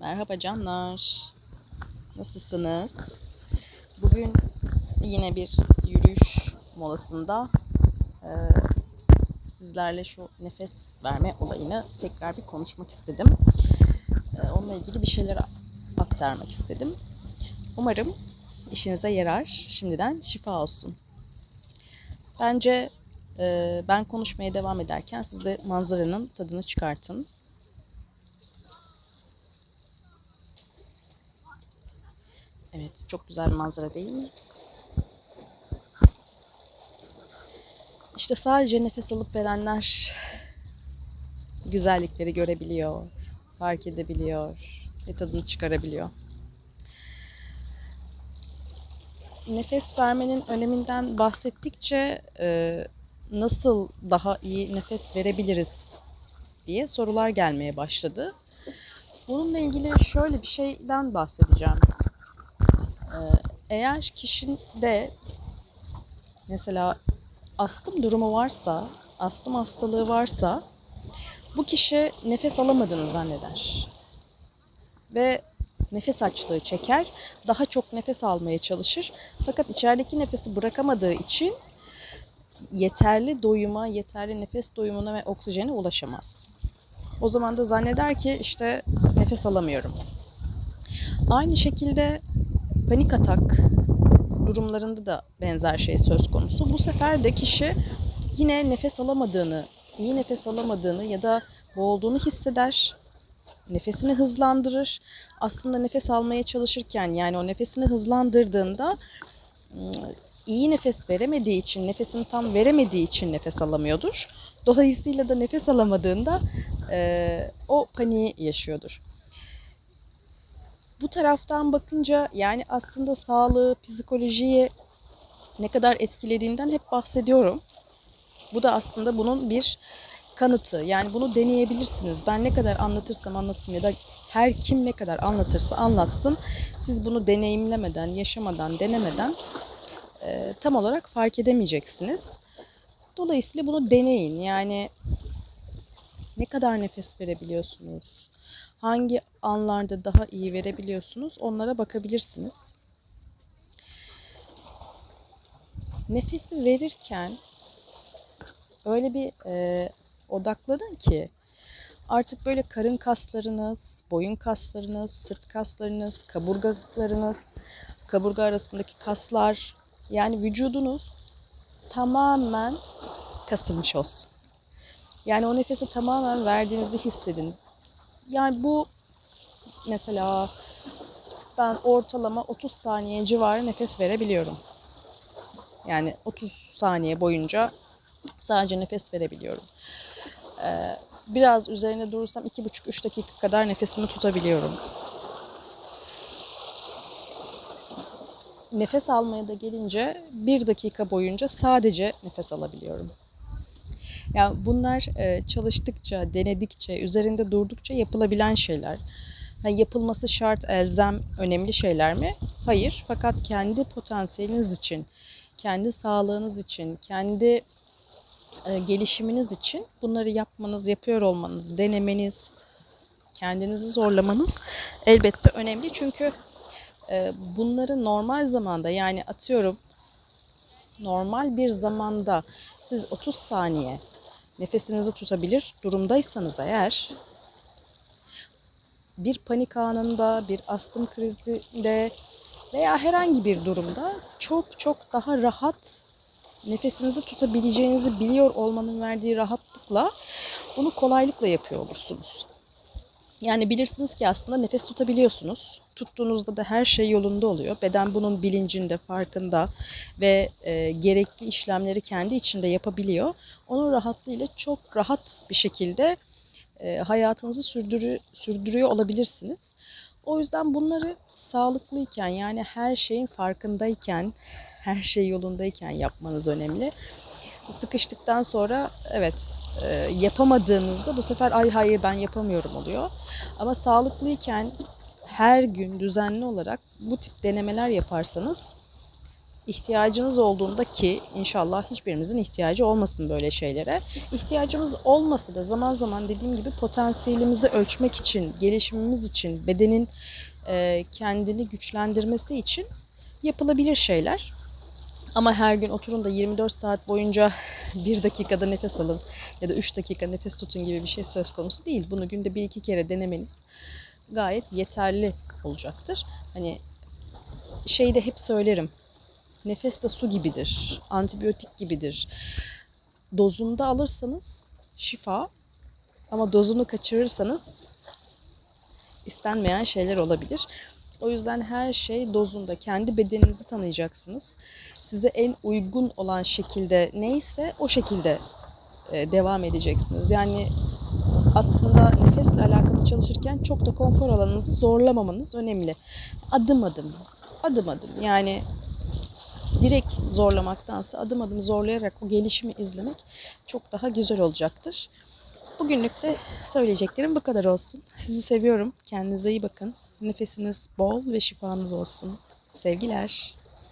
Merhaba canlar. Nasılsınız? Bugün yine bir yürüyüş molasında eee, sizlerle şu nefes verme olayını tekrar bir konuşmak istedim. Eee, onunla ilgili bir şeyler aktarmak istedim. Umarım işinize yarar. Şimdiden şifa olsun. Bence eee, ben konuşmaya devam ederken siz de manzaranın tadını çıkartın. Evet, çok güzel bir manzara değil mi? İşte sadece nefes alıp verenler güzellikleri görebiliyor, fark edebiliyor ve tadını çıkarabiliyor. Nefes vermenin öneminden bahsettikçe e, nasıl daha iyi nefes verebiliriz diye sorular gelmeye başladı. Bununla ilgili şöyle bir şeyden bahsedeceğim. Eğer kişide mesela astım durumu varsa, astım hastalığı varsa bu kişi nefes alamadığını zanneder. Ve nefes açlığı çeker, daha çok nefes almaya çalışır. Fakat içerideki nefesi bırakamadığı için yeterli doyuma, yeterli nefes doyumuna ve oksijene ulaşamaz. O zaman da zanneder ki işte nefes alamıyorum. Aynı şekilde panik atak durumlarında da benzer şey söz konusu. Bu sefer de kişi yine nefes alamadığını, iyi nefes alamadığını ya da boğulduğunu hisseder. Nefesini hızlandırır. Aslında nefes almaya çalışırken yani o nefesini hızlandırdığında ım, iyi nefes veremediği için, nefesini tam veremediği için nefes alamıyordur. Dolayısıyla da nefes alamadığında eee, o paniği yaşıyordur. Bu taraftan bakınca yani aslında sağlığı, psikolojiyi ne kadar etkilediğinden hep bahsediyorum. Bu da aslında bunun bir kanıtı. Yani bunu deneyebilirsiniz. Ben ne kadar anlatırsam anlatayım ya da her kim ne kadar anlatırsa anlatsın. Siz bunu deneyimlemeden, yaşamadan, denemeden e, tam olarak fark edemeyeceksiniz. Dolayısıyla bunu deneyin. Yani ne kadar nefes verebiliyorsunuz? Hangi anlarda daha iyi verebiliyorsunuz? Onlara bakabilirsiniz. Nefesi verirken öyle bir e, odaklanın ki artık böyle karın kaslarınız, boyun kaslarınız, sırt kaslarınız, kaburgalarınız, kaburga arasındaki kaslar yani vücudunuz tamamen kasılmış olsun. Yani o nefesi tamamen verdiğinizi hissedin. Yani bu mesela ben ortalama 30 saniye civarı nefes verebiliyorum. Yani 30 saniye boyunca sadece nefes verebiliyorum. Ee, biraz üzerine durursam 2,5-3 dakika kadar nefesimi tutabiliyorum. Nefes almaya da gelince 1 dakika boyunca sadece nefes alabiliyorum. Yani bunlar e, çalıştıkça, denedikçe, üzerinde durdukça yapılabilen şeyler. Ha, yapılması şart, elzem, önemli şeyler mi? Hayır. Fakat kendi potansiyeliniz için, kendi sağlığınız için, kendi e, gelişiminiz için bunları yapmanız, yapıyor olmanız, denemeniz, kendinizi zorlamanız elbette önemli. Çünkü e, bunları normal zamanda yani atıyorum normal bir zamanda siz 30 saniye nefesinizi tutabilir durumdaysanız eğer bir panik anında, bir astım krizinde veya herhangi bir durumda çok çok daha rahat nefesinizi tutabileceğinizi biliyor olmanın verdiği rahatlıkla bunu kolaylıkla yapıyor olursunuz. Yani bilirsiniz ki aslında nefes tutabiliyorsunuz. Tuttuğunuzda da her şey yolunda oluyor. Beden bunun bilincinde, farkında ve e, gerekli işlemleri kendi içinde yapabiliyor. Onun rahatlığıyla çok rahat bir şekilde e, hayatınızı sürdürü, sürdürüyor olabilirsiniz. O yüzden bunları sağlıklıyken yani her şeyin farkındayken, her şey yolundayken yapmanız önemli. Sıkıştıktan sonra evet e, yapamadığınızda bu sefer ay hayır ben yapamıyorum oluyor. Ama sağlıklıyken her gün düzenli olarak bu tip denemeler yaparsanız ihtiyacınız olduğunda ki inşallah hiçbirimizin ihtiyacı olmasın böyle şeylere. İhtiyacımız olmasa da zaman zaman dediğim gibi potansiyelimizi ölçmek için, gelişimimiz için, bedenin e, kendini güçlendirmesi için yapılabilir şeyler. Ama her gün oturun da 24 saat boyunca bir dakikada nefes alın ya da 3 dakika nefes tutun gibi bir şey söz konusu değil. Bunu günde bir iki kere denemeniz gayet yeterli olacaktır. Hani şeyi de hep söylerim. Nefes de su gibidir, antibiyotik gibidir. Dozunda alırsanız şifa ama dozunu kaçırırsanız istenmeyen şeyler olabilir. O yüzden her şey dozunda. Kendi bedeninizi tanıyacaksınız. Size en uygun olan şekilde neyse o şekilde e, devam edeceksiniz. Yani aslında nefesle alakalı çalışırken çok da konfor alanınızı zorlamamanız önemli. Adım adım, adım adım. Yani direkt zorlamaktansa adım adım zorlayarak o gelişimi izlemek çok daha güzel olacaktır. Bugünlük de söyleyeceklerim bu kadar olsun. Sizi seviyorum. Kendinize iyi bakın. Nefesiniz bol ve şifanız olsun. Sevgiler.